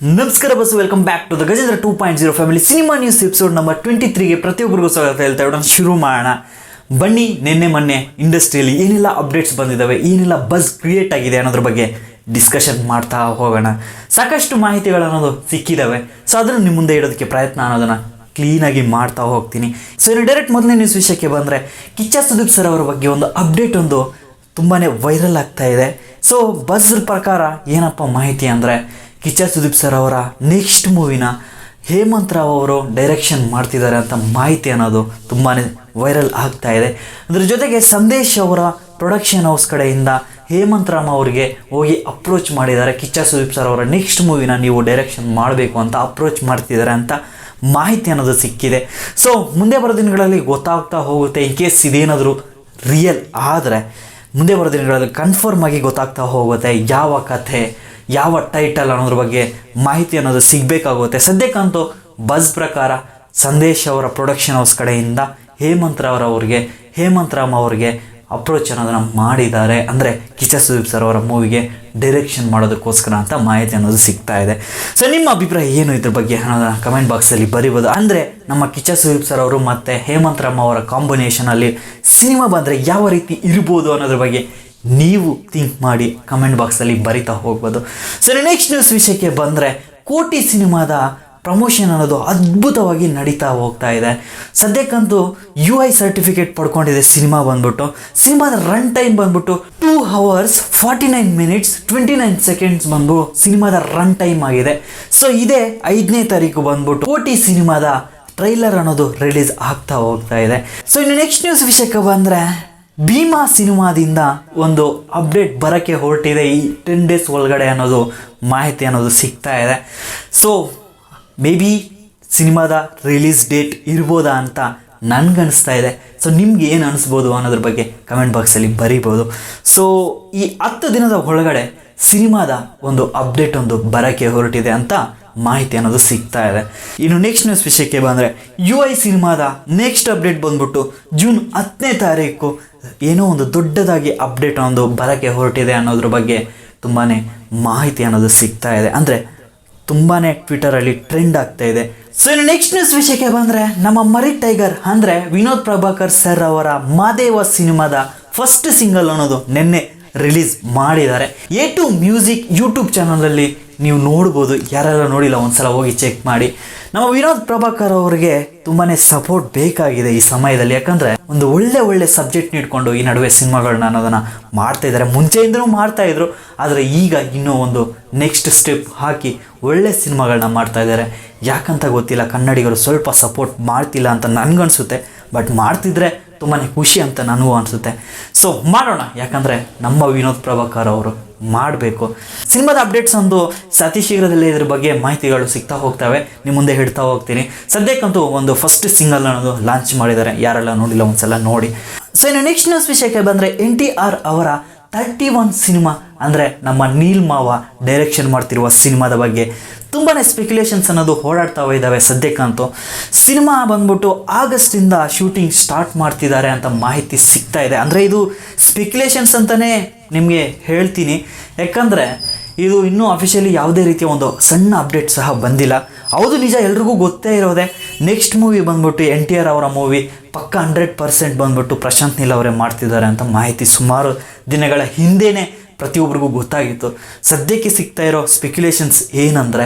ನಮಸ್ಕಾರ bus welcome back to the Gajendra two point zero family cinema news episode number twenty ತ್ರೀಗೆ ಪ್ರತಿಯೊಬ್ಬರಿಗೂ ಸ್ವಾಗತ ಹೇಳ್ತಾ ಇರೋಣ ಶುರು ಮಾಡೋಣ ಬನ್ನಿ, ನಿನ್ನೆ ಮೊನ್ನೆ ಇಂಡಸ್ಟ್ರಿಯಲ್ಲಿ ಏನೆಲ್ಲ ಅಪ್ಡೇಟ್ಸ್ ಬಂದಿದ್ದಾವೆ ಏನೆಲ್ಲ ಬಸ್ ಕ್ರಿಯೇಟ್ ಆಗಿದೆ ಅನ್ನೋದ್ರ ಬಗ್ಗೆ ಡಿಸ್ಕಷನ್ ಮಾಡ್ತಾ ಹೋಗೋಣ. ಸಾಕಷ್ಟು ಮಾಹಿತಿಗಳು ಅನ್ನೋದು ಸಿಕ್ಕಿದ್ದಾವೆ ಸೊ ಅದನ್ನು ನಿಮ್ಮ ಮುಂದೆ ಇಡೋದಕ್ಕೆ ಪ್ರಯತ್ನ ಅನ್ನೋದನ್ನು ಕ್ಲೀನಾಗಿ ಮಾಡ್ತಾ ಹೋಗ್ತೀನಿ. ಸೊ ಇನ್ನು ಡೈರೆಕ್ಟ್ ಮೊದಲನೇ ನ್ಯೂಸ್ ವಿಷಯಕ್ಕೆ ಬಂದರೆ, ಕಿಚ್ಚ ಸುದೀಪ್ ಸರ್ ಅವರ ಬಗ್ಗೆ ಒಂದು ಅಪ್ಡೇಟ್ ಒಂದು ತುಂಬಾ ವೈರಲ್ ಆಗ್ತಾ ಇದೆ. ಸೊ ಬಸ್ ಪ್ರಕಾರ ಏನಪ್ಪ ಮಾಹಿತಿ ಅಂದರೆ ಕಿಚ್ಚ ಸುದೀಪ್ ಸರ್ ಅವರ ನೆಕ್ಸ್ಟ್ ಮೂವಿನ ಹೇಮಂತ್ ರಾವ್ ಅವರು ಡೈರೆಕ್ಷನ್ ಮಾಡ್ತಿದ್ದಾರೆ ಅಂತ ಮಾಹಿತಿ ಅನ್ನೋದು ತುಂಬಾ ವೈರಲ್ ಆಗ್ತಾ ಇದೆ. ಅದ್ರ ಜೊತೆಗೆ ಸಂದೇಶ್ ಅವರ ಪ್ರೊಡಕ್ಷನ್ ಹೌಸ್ ಕಡೆಯಿಂದ ಹೇಮಂತ್ ರಾಮ್ ಅವರಿಗೆ ಹೋಗಿ ಅಪ್ರೋಚ್ ಮಾಡಿದ್ದಾರೆ. ಕಿಚ್ಚ ಸುದೀಪ್ ಸರ್ ಅವರ ನೆಕ್ಸ್ಟ್ ಮೂವಿನ ನೀವು ಡೈರೆಕ್ಷನ್ ಮಾಡಬೇಕು ಅಂತ ಅಪ್ರೋಚ್ ಮಾಡ್ತಿದ್ದಾರೆ ಅಂತ ಮಾಹಿತಿ ಅನ್ನೋದು ಸಿಕ್ಕಿದೆ. ಸೊ ಮುಂದೆ ಬರೋ ದಿನಗಳಲ್ಲಿ ಗೊತ್ತಾಗ್ತಾ ಹೋಗುತ್ತೆ. ಇನ್ ಕೇಸ್ ಇದೇನಾದರೂ ರಿಯಲ್ ಆದರೆ ಮುಂದೆ ಬರೋ ದಿನಗಳಲ್ಲಿ ಕನ್ಫರ್ಮ್ ಆಗಿ ಗೊತ್ತಾಗ್ತಾ ಹೋಗುತ್ತೆ ಯಾವ ಕಥೆ ಯಾವ ಟೈಟಲ್ ಅನ್ನೋದ್ರ ಬಗ್ಗೆ ಮಾಹಿತಿ ಅನ್ನೋದು ಸಿಗಬೇಕಾಗುತ್ತೆ. ಸದ್ಯಕ್ಕಂತೂ ಬಸ್ ಪ್ರಕಾರ ಸಂದೇಶ್ ಅವರ ಪ್ರೊಡಕ್ಷನ್ ಹೌಸ್ ಕಡೆಯಿಂದ ಹೇಮಂತ್ ರಾವ್ ಅವರಿಗೆ ಹೇಮಂತ್ ರಾಮ್ ಅವರಿಗೆ ಅಪ್ರೋಚ್ ಅನ್ನೋದನ್ನು ಮಾಡಿದ್ದಾರೆ. ಅಂದರೆ ಕಿಚ ಸುದೀಪ್ ಸರ್ ಅವರ ಮೂವಿಗೆ ಡೈರೆಕ್ಷನ್ ಮಾಡೋದಕ್ಕೋಸ್ಕರ ಅಂತ ಮಾಹಿತಿ ಅನ್ನೋದು ಸಿಗ್ತಾ ಇದೆ. ಸೊ ನಿಮ್ಮ ಅಭಿಪ್ರಾಯ ಏನು ಇದ್ರ ಬಗ್ಗೆ ಅನ್ನೋದನ್ನ ಕಮೆಂಟ್ ಬಾಕ್ಸಲ್ಲಿ ಬರಿಬೋದು. ಅಂದರೆ ನಮ್ಮ ಕಿಚ ಸುದೀಪ್ ಸರ್ ಅವರು ಮತ್ತು ಹೇಮಂತ್ ರಾಮ್ ಅವರ ಕಾಂಬಿನೇಷನಲ್ಲಿ ಸಿನಿಮಾ ಬಂದರೆ ಯಾವ ರೀತಿ ಇರ್ಬೋದು ಅನ್ನೋದ್ರ ಬಗ್ಗೆ ನೀವು ಥಿಂಕ್ ಮಾಡಿ ಕಮೆಂಟ್ ಬಾಕ್ಸಲ್ಲಿ ಬರಿತಾ ಹೋಗ್ಬೋದು. ಸರಿ ನೆಕ್ಸ್ಟ್ ನ್ಯೂಸ್ ವಿಷಯಕ್ಕೆ ಬಂದರೆ ಕೋಟಿ ಸಿನಿಮಾದ ಪ್ರಮೋಷನ್ ಅನ್ನೋದು ಅದ್ಭುತವಾಗಿ ನಡೀತಾ ಹೋಗ್ತಾ ಇದೆ. ಸದ್ಯಕ್ಕಂತೂ ಯು ಐ ಸರ್ಟಿಫಿಕೇಟ್ ಪಡ್ಕೊಂಡಿದೆ ಸಿನಿಮಾ ಬಂದ್ಬಿಟ್ಟು. ಸಿನಿಮಾದ ರನ್ ಟೈಮ್ ಬಂದ್ಬಿಟ್ಟು two hours forty nine minutes twenty nine seconds ಬಂದು ಸಿನಿಮಾದ ರನ್ ಟೈಮ್ ಆಗಿದೆ. ಸೊ ಇದೇ ಐದನೇ ತಾರೀಕು ಬಂದ್ಬಿಟ್ಟು ಕೋಟಿ ಸಿನಿಮಾದ ಟ್ರೈಲರ್ ಅನ್ನೋದು ರಿಲೀಸ್ ಆಗ್ತಾ ಹೋಗ್ತಾ ಇದೆ. ಸೊ ಇನ್ನು ನೆಕ್ಸ್ಟ್ ನ್ಯೂಸ್ ವಿಷಯಕ್ಕೆ ಬಂದರೆ ಭೀಮಾ ಸಿನಿಮಾದಿಂದ ಒಂದು ಅಪ್ಡೇಟ್ ಬರೋಕ್ಕೆ ಹೊರಟಿದೆ ಈ ಟೆನ್ ಡೇಸ್ ಒಳಗಡೆ ಅನ್ನೋದು ಮಾಹಿತಿ ಅನ್ನೋದು ಸಿಗ್ತಾ ಇದೆ. ಸೊ ಮೇ ಬಿ ಸಿನಿಮಾದ ರಿಲೀಸ್ ಡೇಟ್ ಇರ್ಬೋದಾ ಅಂತ ನನಗನ್ನಿಸ್ತಾ ಇದೆ. ಸೊ ನಿಮ್ಗೆ ಏನು ಅನಿಸ್ಬೋದು ಅನ್ನೋದ್ರ ಬಗ್ಗೆ ಕಮೆಂಟ್ ಬಾಕ್ಸಲ್ಲಿ ಬರೀಬೋದು. ಸೊ ಈ ಹತ್ತು ದಿನದ ಒಳಗಡೆ ಸಿನಿಮಾದ ಒಂದು ಅಪ್ಡೇಟ್ ಒಂದು ಬರೋಕ್ಕೆ ಹೊರಟಿದೆ ಅಂತ ಮಾಹಿತಿ ಅನ್ನೋದು ಸಿಗ್ತಾ ಇದೆ. ಇನ್ನು ನೆಕ್ಸ್ಟ್ ನ್ಯೂಸ್ ವಿಷಯಕ್ಕೆ ಬಂದರೆ ಯು ಐ ಸಿನಿಮಾದ ನೆಕ್ಸ್ಟ್ ಅಪ್ಡೇಟ್ ಬಂದ್ಬಿಟ್ಟು ಜೂನ್ ಹತ್ತನೇ ತಾರೀಕು. ಏನೋ ಒಂದು ದೊಡ್ಡದಾಗಿ ಅಪ್ಡೇಟ್ ಒಂದು ಬರೋಕ್ಕೆ ಹೊರಟಿದೆ ಅನ್ನೋದ್ರ ಬಗ್ಗೆ ತುಂಬಾ ಮಾಹಿತಿ ಅನ್ನೋದು ಸಿಗ್ತಾ ಇದೆ. ಅಂದರೆ ತುಂಬಾ ಟ್ವಿಟರಲ್ಲಿ ಟ್ರೆಂಡ್ ಆಗ್ತಾ ಇದೆ. ಸೊ ಇನ್ನು ನೆಕ್ಸ್ಟ್ ನ್ಯೂಸ್ ವಿಷಯಕ್ಕೆ ಬಂದರೆ ನಮ್ಮ ಮರಿ ಟೈಗರ್ ಅಂದರೆ ವಿನೋದ್ ಪ್ರಭಾಕರ್ ಸರ್ ಅವರ ಮಾದೇವ ಸಿನಿಮಾದ ಫಸ್ಟ್ ಸಿಂಗಲ್ ಅನ್ನೋದು ನಿನ್ನೆ ರಿಲೀಸ್ ಮಾಡಿದ್ದಾರೆ. ಎ ಟು ಮ್ಯೂಸಿಕ್ ಯೂಟ್ಯೂಬ್ ಚಾನಲಲ್ಲಿ ನೀವು ನೋಡ್ಬೋದು. ಯಾರೆಲ್ಲ ನೋಡಿಲ್ಲ, ಒಂದ್ಸಲ ಹೋಗಿ ಚೆಕ್ ಮಾಡಿ. ನಮ್ಮ ವಿನೋದ್ ಪ್ರಭಾಕರ್ ಅವರಿಗೆ ತುಂಬಾ ಸಪೋರ್ಟ್ ಬೇಕಾಗಿದೆ ಈ ಸಮಯದಲ್ಲಿ. ಯಾಕಂದರೆ ಒಂದು ಒಳ್ಳೆ ಒಳ್ಳೆ ಸಬ್ಜೆಕ್ಟ್ ನೀಡ್ಕೊಂಡು ಈ ನಡುವೆ ಸಿನಿಮಾಗಳನ್ನ ಅನ್ನೋದನ್ನು ಮಾಡ್ತಾ ಇದ್ದಾರೆ. ಮುಂಚೆಯಿಂದನೂ ಮಾಡ್ತಾ ಇದ್ರು. ಆದರೆ ಈಗ ಇನ್ನೂ ಒಂದು ನೆಕ್ಸ್ಟ್ ಸ್ಟೆಪ್ ಹಾಕಿ ಒಳ್ಳೆ ಸಿನಿಮಾಗಳನ್ನ ಮಾಡ್ತಾ ಇದ್ದಾರೆ. ಯಾಕಂತ ಗೊತ್ತಿಲ್ಲ. ಕನ್ನಡಿಗರು ಸ್ವಲ್ಪ ಸಪೋರ್ಟ್ ಮಾಡ್ತಿಲ್ಲ ಅಂತ ನನಗನ್ಸುತ್ತೆ. ಬಟ್ ಮಾಡ್ತಿದ್ರೆ ತುಂಬಾ ಖುಷಿ ಅಂತ ನನಗೂ ಅನಿಸುತ್ತೆ. ಸೊ ಮಾಡೋಣ. ಯಾಕಂದರೆ ನಮ್ಮ ವಿನೋದ್ ಪ್ರಭಾಕರ್ ಅವರು ಮಾಡಬೇಕು. ಸಿನಿಮಾದ ಅಪ್ಡೇಟ್ಸ್ ಒಂದು ಅತಿ ಶೀಘ್ರದಲ್ಲೇ ಇದ್ರ ಬಗ್ಗೆ ಮಾಹಿತಿಗಳು ಸಿಗ್ತಾ ಹೋಗ್ತವೆ. ನಿಮ್ಮ ಮುಂದೆ ಹಿಡ್ತಾ ಹೋಗ್ತೀನಿ. ಸದ್ಯಕ್ಕಂತೂ ಒಂದು ಫಸ್ಟ್ ಸಿಂಗಲ್ ಅನ್ನೋದು ಲಾಂಚ್ ಮಾಡಿದ್ದಾರೆ. ಯಾರೆಲ್ಲ ನೋಡಿಲ್ಲ ಒಂದ್ಸಲ ನೋಡಿ. ಸೊ ಇನ್ನು ನೆಕ್ಸ್ಟ್ ನ್ಯೂಸ್ ವಿಷಯಕ್ಕೆ ಬಂದರೆ ಎನ್ ಟಿ ಆರ್ ಅವರ ತರ್ಟಿ ಒನ್ ಸಿನಿಮಾ ಅಂದರೆ ನಮ್ಮ ನೀಲ್ ಮಾವ ಡೈರೆಕ್ಷನ್ ಮಾಡ್ತಿರುವ ಸಿನಿಮಾದ ಬಗ್ಗೆ. ತುಂಬಾ ಸ್ಪೆಕ್ಯುಲೇಷನ್ಸ್ ಅನ್ನೋದು ಓಡಾಡ್ತಾ ಇದ್ದಾವೆ ಸದ್ಯಕ್ಕಂತೂ. ಸಿನಿಮಾ ಬಂದ್ಬಿಟ್ಟು ಆಗಸ್ಟಿಂದ ಶೂಟಿಂಗ್ ಸ್ಟಾರ್ಟ್ ಮಾಡ್ತಿದ್ದಾರೆ ಅಂತ ಮಾಹಿತಿ ಸಿಗ್ತಾ ಇದೆ. ಅಂದರೆ ಇದು ಸ್ಪೆಕ್ಯುಲೇಷನ್ಸ್ ಅಂತಲೇ ನಿಮಗೆ ಹೇಳ್ತೀನಿ. ಯಾಕಂದರೆ ಇದು ಇನ್ನೂ ಅಫಿಷಿಯಲಿ ಯಾವುದೇ ರೀತಿಯ ಒಂದು ಸಣ್ಣ ಅಪ್ಡೇಟ್ ಸಹ ಬಂದಿಲ್ಲ. ಹೌದು, ನಿಜ, ಎಲ್ರಿಗೂ ಗೊತ್ತೇ ಇರೋದೆ. ನೆಕ್ಸ್ಟ್ ಮೂವಿ ಬಂದ್ಬಿಟ್ಟು ಎನ್ ಟಿ ಆರ್ ಅವರ ಮೂವಿ ಪಕ್ಕ ಹಂಡ್ರೆಡ್ ಪರ್ಸೆಂಟ್ ಬಂದ್ಬಿಟ್ಟು ಪ್ರಶಾಂತ್ ನೀಲ್ ಅವರೇ ಮಾಡ್ತಿದ್ದಾರೆ ಅಂತ ಮಾಹಿತಿ ಸುಮಾರು ದಿನಗಳ ಹಿಂದೆಯೇ ಪ್ರತಿಯೊಬ್ಬರಿಗೂ ಗೊತ್ತಾಗಿತ್ತು. ಸದ್ಯಕ್ಕೆ ಸಿಗ್ತಾ ಇರೋ ಸ್ಪೆಕ್ಯುಲೇಷನ್ಸ್ ಏನಂದರೆ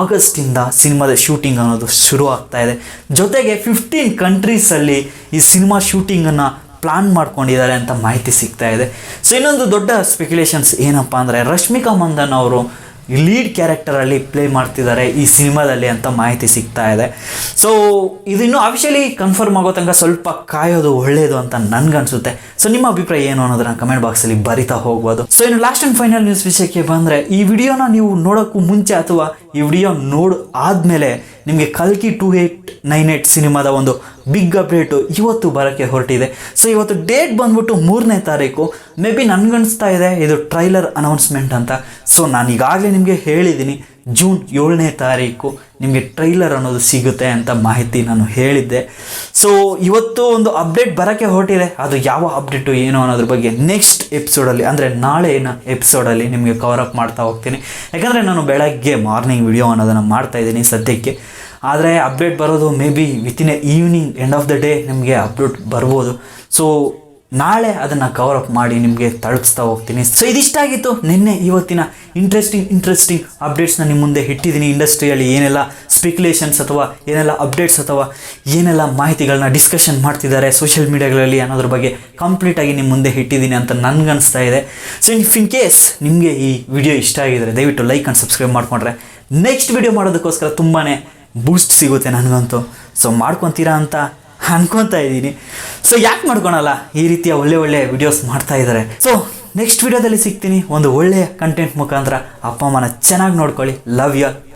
ಆಗಸ್ಟಿಂದ ಸಿನಿಮಾದ ಶೂಟಿಂಗ್ ಅನ್ನೋದು ಶುರು ಆಗ್ತಾ ಇದೆ. ಜೊತೆಗೆ ಫಿಫ್ಟೀನ್ ಕಂಟ್ರೀಸಲ್ಲಿ ಈ ಸಿನಿಮಾ ಶೂಟಿಂಗನ್ನು ಪ್ಲಾನ್ ಮಾಡ್ಕೊಂಡಿದ್ದಾರೆ ಅಂತ ಮಾಹಿತಿ ಸಿಗ್ತಾ ಇದೆ. ಸೊ ಇನ್ನೊಂದು ದೊಡ್ಡ ಸ್ಪೆಕ್ಯುಲೇಷನ್ಸ್ ಏನಪ್ಪ ಅಂದರೆ ರಶ್ಮಿಕಾ ಮಂದನ್ ಅವರು ಲೀಡ್ ಕ್ಯಾರೆಕ್ಟರಲ್ಲಿ ಪ್ಲೇ ಮಾಡ್ತಿದ್ದಾರೆ ಈ ಸಿನಿಮಾದಲ್ಲಿ ಅಂತ ಮಾಹಿತಿ ಸಿಗ್ತಾ ಇದೆ. ಸೊ ಇದು ಇನ್ನೂ ಅಫಿಷಿಯಲಿ ಕನ್ಫರ್ಮ್ ಆಗೋ ತನಕ ಸ್ವಲ್ಪ ಕಾಯೋದು ಒಳ್ಳೆಯದು ಅಂತ ನನಗನ್ಸುತ್ತೆ. ಸೊ ನಿಮ್ಮ ಅಭಿಪ್ರಾಯ ಏನು ಅನ್ನೋದನ್ನ ಕಮೆಂಟ್ ಬಾಕ್ಸಲ್ಲಿ ಬರಿತಾ ಹೋಗ್ಬೋದು. ಸೊ ಇನ್ನು ಲಾಸ್ಟ್ ಆ್ಯಂಡ್ ಫೈನಲ್ ನ್ಯೂಸ್ ವಿಷಯಕ್ಕೆ ಬಂದರೆ, ಈ ವಿಡಿಯೋನ ನೀವು ನೋಡೋಕ್ಕೂ ಮುಂಚೆ ಅಥವಾ ಈ ವಿಡಿಯೋ ನೋಡು ಆದಮೇಲೆ ನಿಮಗೆ ಕಲ್ಕಿ ಟು ಏಯ್ಟ್ ನೈನ್ ಏಯ್ಟ್ ಸಿನಿಮಾದ ಒಂದು ಬಿಗ್ ಅಪ್ಡೇಟು ಇವತ್ತು ಬರೋಕ್ಕೆ ಹೊರಟಿದೆ. ಸೊ ಇವತ್ತು ಡೇಟ್ ಬಂದ್ಬಿಟ್ಟು ಮೂರನೇ ತಾರೀಕು. ಮೇ ಬಿ ನನಗನ್ನಿಸ್ತಾ ಇದೆ, ಇದು ಟ್ರೈಲರ್ ಅನೌನ್ಸ್ಮೆಂಟ್ ಅಂತ. ಸೊ ನಾನು ಈಗಾಗಲೇ ನಿಮಗೆ ಹೇಳಿದ್ದೀನಿ, ಜೂನ್ ಏಳನೇ ತಾರೀಕು ನಿಮಗೆ ಟ್ರೈಲರ್ ಅನ್ನೋದು ಸಿಗುತ್ತೆ ಅಂತ ಮಾಹಿತಿ ನಾನು ಹೇಳಿದ್ದೆ. ಸೊ ಇವತ್ತು ಒಂದು ಅಪ್ಡೇಟ್ ಬರೋಕ್ಕೆ ಹೊರಟಿದೆ. ಅದು ಯಾವ ಅಪ್ಡೇಟು ಏನು ಅನ್ನೋದ್ರ ಬಗ್ಗೆ ನೆಕ್ಸ್ಟ್ ಎಪಿಸೋಡಲ್ಲಿ ಅಂದರೆ ನಾಳೆನ ಎಪಿಸೋಡಲ್ಲಿ ನಿಮಗೆ ಕವರ್ ಅಪ್ ಮಾಡ್ತಾ ಹೋಗ್ತೀನಿ. ಯಾಕಂದರೆ ನಾನು ಬೆಳಗ್ಗೆ ಮಾರ್ನಿಂಗ್ ವಿಡಿಯೋ ಅನ್ನೋದನ್ನು ಮಾಡ್ತಾ ಇದ್ದೀನಿ ಸದ್ಯಕ್ಕೆ. ಆದರೆ ಅಪ್ಡೇಟ್ ಬರೋದು maybe within a evening end of the day ನಿಮಗೆ ಅಪ್ಡೇಟ್ ಬರ್ಬೋದು. ಸೊ ನಾಳೆ ಅದನ್ನು ಕವರ್ ಅಪ್ ಮಾಡಿ ನಿಮಗೆ ತಲುಪಿಸ್ತಾ ಹೋಗ್ತೀನಿ. ಸೊ ಇದಿಷ್ಟಾಗಿತ್ತು ನಿನ್ನೆ ಇವತ್ತಿನ ಇಂಟ್ರೆಸ್ಟಿಂಗ್ ಇಂಟ್ರೆಸ್ಟಿಂಗ್ ಅಪ್ಡೇಟ್ಸ್ನ ನಿಮ್ಮ ಮುಂದೆ ಇಟ್ಟಿದ್ದೀನಿ. ಇಂಡಸ್ಟ್ರಿಯಲ್ಲಿ ಏನೆಲ್ಲ ಸ್ಪೆಕ್ಯುಲೇಷನ್ಸ್ ಅಥವಾ ಏನೆಲ್ಲ ಅಪ್ಡೇಟ್ಸ್ ಅಥವಾ ಏನೆಲ್ಲ ಮಾಹಿತಿಗಳನ್ನ ಡಿಸ್ಕಷನ್ ಮಾಡ್ತಿದ್ದಾರೆ ಸೋಷಿಯಲ್ ಮೀಡಿಯಾಗಳಲ್ಲಿ ಅನ್ನೋದ್ರ ಬಗ್ಗೆ ಕಂಪ್ಲೀಟಾಗಿ ನಿಮ್ಮ ಮುಂದೆ ಇಟ್ಟಿದ್ದೀನಿ ಅಂತ ನನಗನ್ನಿಸ್ತಾ ಇದೆ. ಸೊ ಇಫ್ ಇನ್ ಕೇಸ್ ನಿಮಗೆ ಈ ವಿಡಿಯೋ ಇಷ್ಟ ಆಗಿದ್ರೆ ದಯವಿಟ್ಟು ಲೈಕ್ ಆ್ಯಂಡ್ ಸಬ್ಸ್ಕ್ರೈಬ್ ಮಾಡಿಕೊಂಡ್ರೆ ನೆಕ್ಸ್ಟ್ ವಿಡಿಯೋ ಮಾಡೋದಕ್ಕೋಸ್ಕರ ತುಂಬಾ ಬೂಸ್ಟ್ ಸಿಗುತ್ತೆ ನನಗಂತೂ. ಸೊ ಮಾಡ್ಕೊತೀರಾ ಅಂತ ಅನ್ಕೊತಾ ಇದ್ದೀನಿ. ಸೊ ಯಾಕೆ ಮಾಡ್ಕೊಳಲ್ಲ? ಈ ರೀತಿಯ ಒಳ್ಳೆ ಒಳ್ಳೆ ವಿಡಿಯೋಸ್ ಮಾಡ್ತಾ ಇದ್ದಾರೆ. ಸೊ ನೆಕ್ಸ್ಟ್ ವಿಡಿಯೋದಲ್ಲಿ ಸಿಗ್ತೀನಿ. ಒಂದು ಒಳ್ಳೆಯ ಕಂಟೆಂಟ್ ಮುಖಾಂತರ ಅಪ್ಪ ಅಮ್ಮನ ಚೆನ್ನಾಗಿ ನೋಡ್ಕೊಳ್ಳಿ. Love you